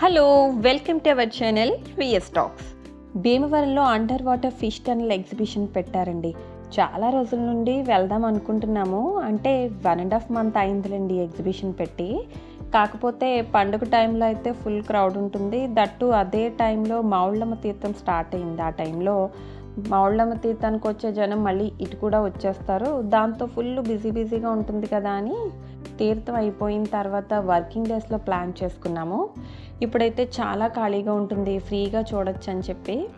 Hello welcome to our channel VS talks భీమవరంలో under water fish tunnel exhibition పెట్టారండి. చాలా రోజుల నుండి వెళ్దాం అనుకుంటున్నాము. అంటే వన్ అండ్ హాఫ్ మంత్ అయిందిలేండి ఎగ్జిబిషన్ పెట్టి. కాకపోతే పండుగ టైంలో అయితే ఫుల్ క్రౌడ్ ఉంటుంది. దట్టు అదే టైంలో మౌళ్ళమ్మ తీర్థం స్టార్ట్ అయింది. ఆ టైంలో మౌళ్ళమ్మ తీర్థానికి వచ్చే జనం మళ్ళీ ఇటు కూడా వచ్చేస్తారు. దాంతో ఫుల్ బిజీ బిజీగా ఉంటుంది కదా అని తీర్థం అయిపోయిన తర్వాత వర్కింగ్ డేస్లో ప్లాన్ చేసుకున్నాము. ఇప్పుడైతే చాలా ఖాళీగా ఉంటుంది ఫ్రీగా చూడొచ్చు అని చెప్పి.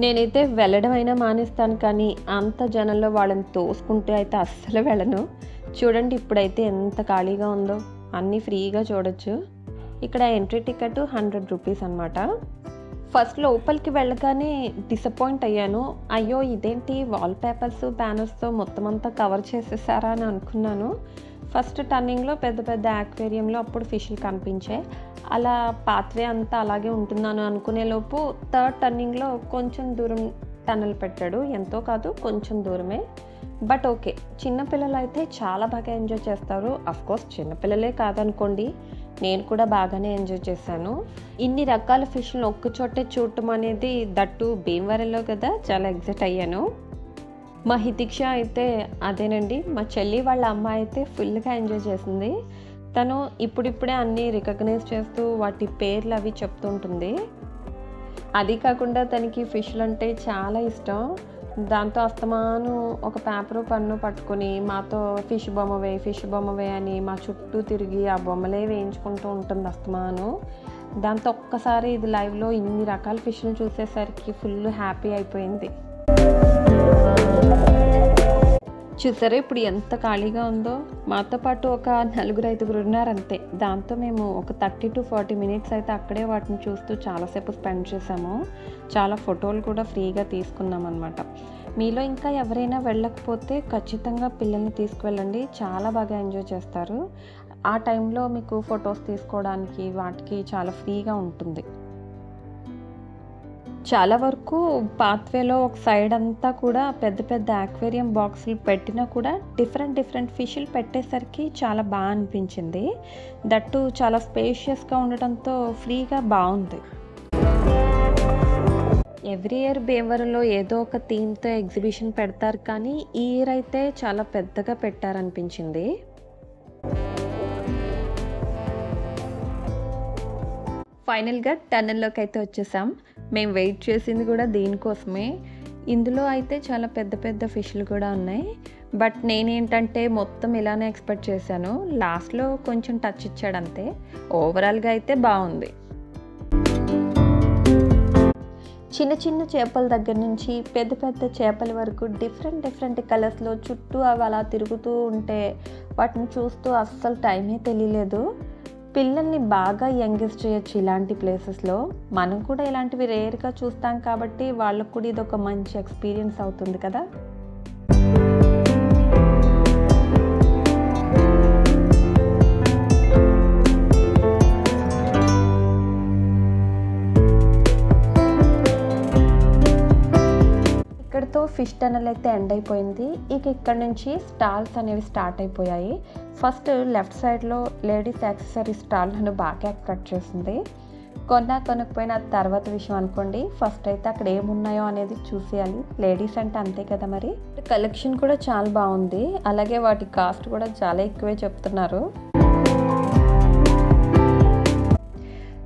నేనైతే వెళ్ళడం అయినా మానేస్తాను కానీ అంత జనంలో వాళ్ళని తోసుకుంటూ అయితే అస్సలు వెళ్ళను. చూడండి ఇప్పుడైతే ఎంత ఖాళీగా ఉందో అన్నీ ఫ్రీగా చూడొచ్చు. ఇక్కడ ఎంట్రీ టికెట్ హండ్రెడ్ రూపీస్ అనమాట ఫస్ట్ లోపలికి వెళ్ళగానే డిసప్పాయింట్ అయ్యాను. అయ్యో ఇదేంటి? వాల్ పేపర్స్ బ్యానర్స్తో మొత్తం అంతా కవర్ చేసేసారా అని అనుకున్నాను. ఫస్ట్ టర్నింగ్లో పెద్ద పెద్ద యాక్వేరియంలో అప్పుడు ఫిష్లు కనిపించాయి. అలా పాత్వే అంతా అలాగే ఉంటున్నాను అనుకునేలోపు థర్డ్ టర్నింగ్లో కొంచెం దూరం టన్నెల్ పెట్టాడు. ఎంతో కాదు కొంచెం దూరమే. బట్ ఓకే చిన్నపిల్లలు అయితే చాలా బాగా ఎంజాయ్ చేస్తారు. కోర్స్ చిన్నపిల్లలే కాదనుకోండి నేను కూడా బాగానే ఎంజాయ్ చేశాను. ఇన్ని రకాల ఫిష్లను ఒక్కచోటే చూడటం అనేది దట్టు భీమవరంలో కదా చాలా ఎగ్జైట్ అయ్యాను. మా హితిక్ష అయితే అదేనండి మా చెల్లి వాళ్ళ అమ్మ అయితే ఫుల్గా ఎంజాయ్ చేసింది. తను ఇప్పుడిప్పుడే అన్నీ రికగ్నైజ్ చేస్తూ వాటి పేర్లు అవి చెప్తుంటుంది అది కాకుండా తనకి ఫిష్లు అంటే చాలా ఇష్టం. దాంతో అస్తమాను ఒక పేపరు పన్ను పట్టుకొని మాతో ఫిష్ బొమ్మ వే ఫిష్ బొమ్మ వే అని మా చుట్టూ తిరిగి ఆ బొమ్మలే వేయించుకుంటూ ఉంటుంది అస్తమాను. దాంతో ఒక్కసారి ఇది లైవ్లో ఇన్ని రకాల ఫిష్ను చూసేసరికి ఫుల్ హ్యాపీ అయిపోయింది. చూసారా? ఇప్పుడు ఎంత ఖాళీగా ఉందో. మాతో పాటు ఒక నలుగురు ఐదుగురు ఉన్నారు అంతే దాంతో మేము ఒక థర్టీ టు ఫార్టీ మినిట్స్ అయితే అక్కడే వాటిని చూస్తూ చాలాసేపు స్పెండ్ చేసాము. చాలా ఫోటోలు కూడా ఫ్రీగా తీసుకున్నాం అనమాట మీలో ఇంకా ఎవరైనా వెళ్ళకపోతే ఖచ్చితంగా పిల్లల్ని తీసుకువెళ్ళండి. చాలా బాగా ఎంజాయ్ చేస్తారు. ఆ టైంలో మీకు ఫొటోస్ తీసుకోవడానికి వాటికి చాలా ఫ్రీగా ఉంటుంది. చాలా వరకు పాత్వేలో ఒక సైడ్ అంతా కూడా పెద్ద పెద్ద ఆక్వేరియం బాక్సులు పెట్టినా కూడా డిఫరెంట్ డిఫరెంట్ ఫిష్లు పెట్టేసరికి చాలా బాగా అనిపించింది. దట్టు చాలా స్పేషియస్గా ఉండటంతో ఫ్రీగా బాగుంది. ఎవ్రీ ఇయర్ భీమవరంలో ఏదో ఒక థీమ్తో ఎగ్జిబిషన్ పెడతారు కానీ ఈ ఇయర్ అయితే చాలా పెద్దగా పెట్టారనిపించింది. ఫైనల్గా టన్నెల్లోకి అయితే వచ్చేసాం. మేము వెయిట్ చేసింది కూడా దీనికోసమే. ఇందులో అయితే చాలా పెద్ద పెద్ద ఫిష్లు కూడా ఉన్నాయి. బట్ నేనేంటంటే మొత్తం ఇలానే ఎక్స్పెక్ట్ చేశాను. లాస్ట్లో కొంచెం టచ్ ఇచ్చాడంతే. ఓవరాల్గా అయితే బాగుంది. చిన్న చిన్న చేపల దగ్గర నుంచి పెద్ద పెద్ద చేపల వరకు డిఫరెంట్ డిఫరెంట్ కలర్స్లో చుట్టూ అవి అలా తిరుగుతూ ఉంటే వాటిని చూస్తూ అస్సలు టైమే తెలియలేదు. పిల్లల్ని బాగా ఎంగేజ్ చేయొచ్చు ఇలాంటి ప్లేసెస్లో. మనం కూడా ఇలాంటివి రేర్గా చూస్తాం కాబట్టి వాళ్ళకు కూడా ఇది ఒక మంచి ఎక్స్పీరియన్స్ అవుతుంది కదా? ఫిష్ టనల్ అయితే ఎండ్ అయిపోయింది. ఇక ఇక్కడ నుంచి స్టాల్స్ అనేవి స్టార్ట్ అయిపోయాయి. ఫస్ట్ లెఫ్ట్ సైడ్లో లేడీస్ యాక్సెసరీ స్టాల్ నన్ను బాగా అట్రాక్ట్ చేసింది. కొన్నా కొనకపోయినా తర్వాత విషయం అనుకోండి. ఫస్ట్ అయితే అక్కడ ఏమున్నాయో అనేది చూసేయాలి. లేడీస్ అంటే అంతే కదా మరి. కలెక్షన్ కూడా చాలా బాగుంది. అలాగే వాటి కాస్ట్ కూడా చాలా ఎక్కువే చెప్తున్నారు.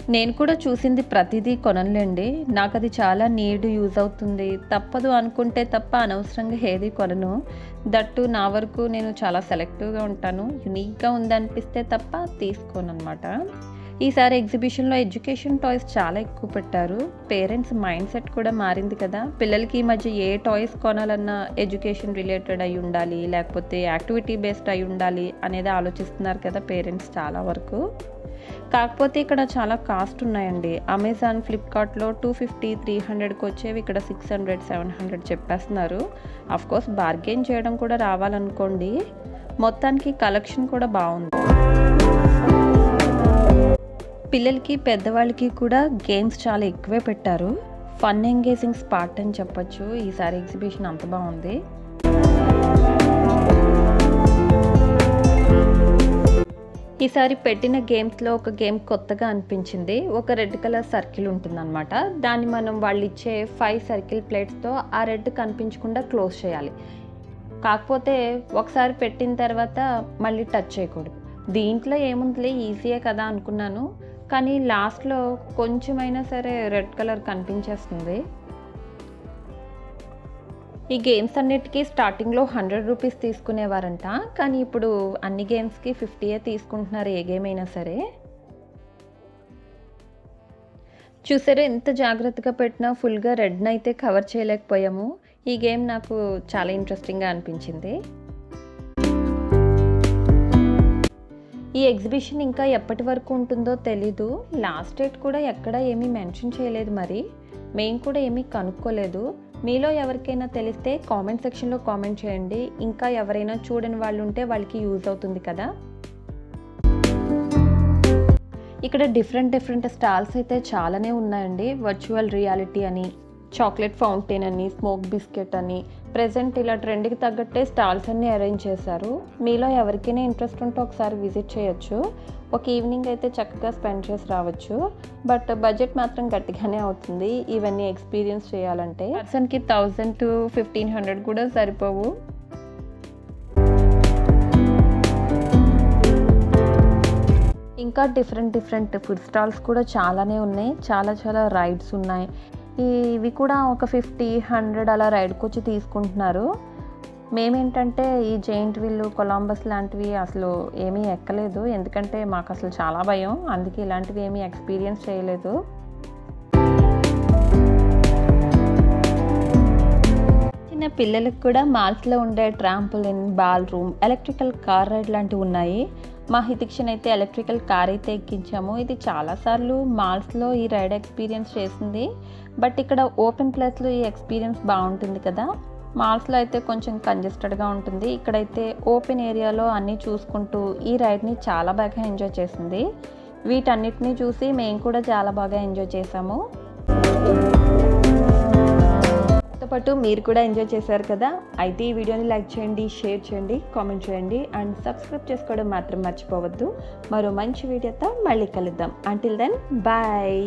నేను కూడా చూసింది ప్రతిదీ కొనలేండి నాకు అది చాలా నీడ్ యూజ్ అవుతుంది. తప్పదు అనుకుంటే తప్ప అనవసరంగా ఏది కొనను. దట్టు నా వరకు నేను చాలా సెలెక్టివ్గా ఉంటాను. యునీక్గా ఉందనిపిస్తే తప్ప తీసుకోను అనమాట ఈసారి ఎగ్జిబిషన్లో ఎడ్యుకేషన్ టాయ్స్ చాలా ఎక్కువ పెట్టారు. పేరెంట్స్ మైండ్ సెట్ కూడా మారింది కదా. పిల్లలకి ఈ మధ్య ఏ టాయ్స్ కొనాలన్నా ఎడ్యుకేషన్ రిలేటెడ్ అయి ఉండాలి లేకపోతే యాక్టివిటీ బేస్డ్ అయి ఉండాలి అనేది ఆలోచిస్తున్నారు కదా పేరెంట్స్ చాలా వరకు. కాకపోతే ఇక్కడ చాలా కాస్ట్ ఉన్నాయండి. అమెజాన్ ఫ్లిప్కార్ట్లో టూ ఫిఫ్టీ త్రీ హండ్రెడ్కి వచ్చేవి ఇక్కడ సిక్స్ హండ్రెడ్ సెవెన్ హండ్రెడ్ చెప్పేస్తున్నారు. కోర్స్ బార్గెన్ చేయడం కూడా రావాలనుకోండి. మొత్తానికి కలెక్షన్ కూడా బాగుంది. పిల్లలకి పెద్దవాళ్ళకి కూడా గేమ్స్ చాలా ఎక్కువే పెట్టారు. ఫన్ ఎంగేజింగ్ స్పాట్ అని చెప్పొచ్చు. ఈసారి ఎగ్జిబిషన్ అంత బాగుంది. ఈసారి పెట్టిన గేమ్స్లో ఒక గేమ్ కొత్తగా అనిపించింది. ఒక రెడ్ కలర్ సర్కిల్ ఉంటుందన్నమాట. దాన్ని మనం వాళ్ళు ఇచ్చే ఫైవ్ సర్కిల్ ప్లేట్స్తో ఆ రెడ్ కనిపించకుండా క్లోజ్ చేయాలి. కాకపోతే ఒకసారి పెట్టిన తర్వాత మళ్ళీ టచ్ చేయకూడదు. దీంట్లో ఏముందిలే ఈజీయే కదా అనుకున్నాను. కానీ లాస్ట్లో కొంచెమైనా సరే రెడ్ కలర్ కనిపించేస్తుంది. ఈ గేమ్స్ అన్నిటికీ స్టార్టింగ్లో హండ్రెడ్ రూపీస్ తీసుకునేవారంట కానీ ఇప్పుడు అన్ని గేమ్స్కి ఫిఫ్టీయే తీసుకుంటున్నారు ఏ గేమ్ అయినా సరే. చూసారా ఎంత జాగ్రత్తగా పెట్టినా ఫుల్గా రెడ్ని అయితే కవర్ చేయలేకపోయాము. ఈ గేమ్ నాకు చాలా ఇంట్రెస్టింగ్గా అనిపించింది. ఈ ఎగ్జిబిషన్ ఇంకా ఎప్పటి వరకు ఉంటుందో తెలీదు. లాస్ట్ డేట్ కూడా ఎక్కడ ఏమీ మెన్షన్ చేయలేదు మరి. మేము కూడా ఏమీ కనుక్కోలేదు. మీలో ఎవరికైనా తెలిస్తే కామెంట్ సెక్షన్లో కామెంట్ చేయండి. ఇంకా ఎవరైనా చూడని వాళ్ళు ఉంటే వాళ్ళకి యూజ్ అవుతుంది కదా. ఇక్కడ డిఫరెంట్ డిఫరెంట్ స్టాల్స్ అయితే చాలానే ఉన్నాయండి. వర్చువల్ రియాలిటీ అని చాక్లెట్ ఫౌంటైన్ అని స్మోక్ బిస్కెట్ అని ప్రజెంట్ ఇలా ట్రెండ్కి తగ్గట్టే స్టాల్స్ అన్ని అరేంజ్ చేశారు. మీలో ఎవరికైనా ఇంట్రెస్ట్ ఉంటే ఒకసారి విజిట్ చేయొచ్చు. ఒక ఈవినింగ్ అయితే చక్కగా స్పెండ్ చేసి రావచ్చు. బట్ బడ్జెట్ మాత్రం గట్టిగానే అవుతుంది. ఇవన్నీ ఎక్స్పీరియన్స్ చేయాలంటే. పర్సన్కి థౌజండ్ టు ఫిఫ్టీన్ హండ్రెడ్ కూడా సరిపోవు. ఇంకా డిఫరెంట్ డిఫరెంట్ ఫుడ్ స్టాల్స్ కూడా చాలానే ఉన్నాయి. చాలా చాలా రైడ్స్ ఉన్నాయి. ఇవి కూడా ఒక ఫిఫ్టీ హండ్రెడ్ అలా రైడ్కి వచ్చి తీసుకుంటున్నారు. మేమేంటంటే ఈ జైంట్ వీళ్ళు కొలంబస్ లాంటివి అసలు ఏమీ ఎక్కలేదు. ఎందుకంటే మాకు అసలు చాలా భయం. అందుకే ఇలాంటివి ఏమీ ఎక్స్పీరియన్స్ చేయలేదు. చిన్న పిల్లలకు కూడా మాల్స్లో ఉండే trampoline ball room electrical car ride లాంటివి ఉన్నాయి. మా హితిక్షన్ అయితే ఎలక్ట్రికల్ కార్ అయితే ఎక్కించాము. ఇది చాలాసార్లు మాల్స్లో ఈ రైడ్ ఎక్స్పీరియన్స్ చేసింది. బట్ ఇక్కడ ఓపెన్ ప్లేస్లో ఈ ఎక్స్పీరియన్స్ బాగుంటుంది కదా. మాల్స్లో అయితే కొంచెం కంజెస్టెడ్గా ఉంటుంది. ఇక్కడైతే ఓపెన్ ఏరియాలో అన్నీ చూసుకుంటూ ఈ రైడ్ని చాలా బాగా ఎంజాయ్ చేసింది. వీటన్నిటిని చూసి మేము కూడా చాలా బాగా ఎంజాయ్ చేసాము. పాటు మీరు కూడా ఎంజాయ్ చేశారు కదా? అయితే ఈ వీడియోని లైక్ చేయండి షేర్ చేయండి కామెంట్ చేయండి అండ్ సబ్స్క్రైబ్ చేసుకోవడం మాత్రం మర్చిపోవద్దు. మరో మంచి వీడియోతో మళ్ళీ కలుద్దాం. Until then bye